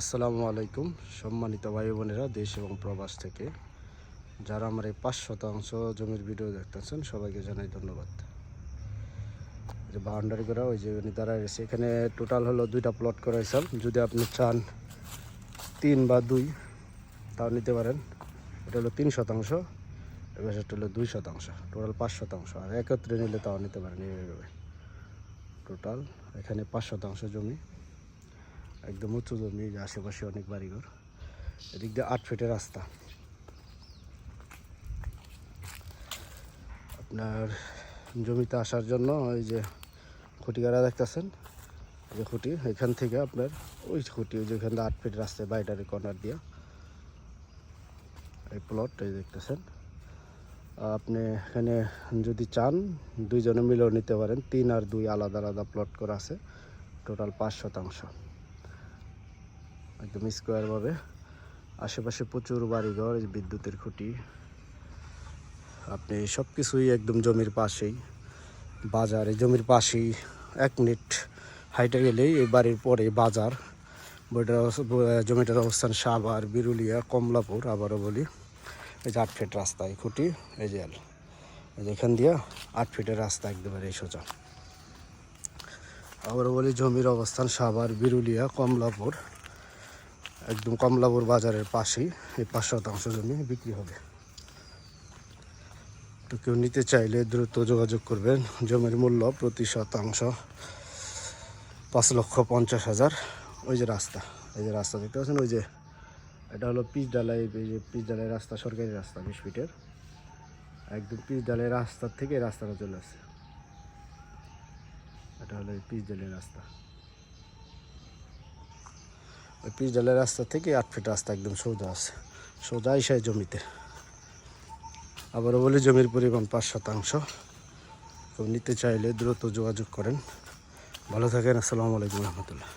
আসসালামু আলাইকুম, সম্মানিত ভাই বোনেরা দেশ এবং প্রবাস থেকে। যারা আমার এই পাঁচ শতাংশ জমির ভিডিও দেখতেছেন, সবাইকে জানাই ধন্যবাদ। যে বাউন্ডারি করা, ওই যে দাঁড়ায় রয়েছে। এখানে টোটাল হলো দুইটা প্লট করা হয়েছে যদি আপনি চান তিন বা দুই, তাও নিতে পারেন। এটা হলো তিন শতাংশ, এবার সেটা হলো দুই শতাংশ টোটাল পাঁচ শতাংশ। আর একত্রে নিলে তাও নিতে পারেন এইভাবে। টোটাল এখানে পাঁচ শতাংশ জমি। একদম উঁচু জমি আশেপাশে অনেক বাড়িঘর। এদিক দিয়ে আট ফিটের রাস্তা। আপনার জমিতে আসার জন্য ওই যে খুঁটিগাড়া দেখতেছেন? যে খুঁটি, এখান থেকে আপনার ওই খুঁটি, ওই যেখান থেকে আট ফিট রাস্তায় বাইটারে কর্নার দিয়ে এই প্লট এই দেখতেছেন। আপনি এখানে যদি চান, দুইজনে মিলেও নিতে পারেন। তিন আর দুই আলাদা আলাদা প্লট করা আছে। টোটাল পাঁচ শতাংশ। একদম স্কোয়ারভাবে আশেপাশে প্রচুর বাড়িঘর বিদ্যুতের খুঁটি। আপনি সব কিছুই একদম জমির পাশেই। বাজার, এই জমির পাশেই এক মিনিট হাইটে গেলেই এই বাড়ির পরে বাজার। বইটার জমিটার অবস্থান সাভার, বিরুলিয়া, কমলাপুর আবারও বলি। এই যে আট ফিট রাস্তা, এই খুঁটি, এই যে এখান দিয়ে আট ফিটের রাস্তা একদম এই সোজা। আবারও বলি, জমির অবস্থান সাভার, বিরুলিয়া, কমলাপুর। একদম কমলাপুর বাজারের পাশেই, এই পাঁচ শতাংশ জমি বিক্রি হবে। তো কেউ নিতে চাইলে দ্রুত যোগাযোগ করবেন। জমির মূল্য প্রতি শতাংশ পাঁচ লক্ষ পঞ্চাশ হাজার। ওই যে রাস্তা, এই যে রাস্তা দেখতে পাচ্ছেন, ওই যে এটা হলো পিচ ডালাই এই যে পিচ ডালাই রাস্তা, সরকারি রাস্তা, বিশ ফিটের। একদম পিচ ডালাই রাস্তার থেকে রাস্তাটা চলে আসছে। এটা হলো পিচ ডালাই রাস্তা। পিচ ডালের রাস্তা থেকে আট ফিট রাস্তা একদম সোজা আছে। সোজা ইসায় জমিতে। আবারও বলি, জমির পরিমাণ পাঁচ শতাংশ। তো নিতে চাইলে দ্রুত যোগাযোগ করেন। ভালো থাকেন, আসসালামু আলাইকুম রহমতুল্লাহ।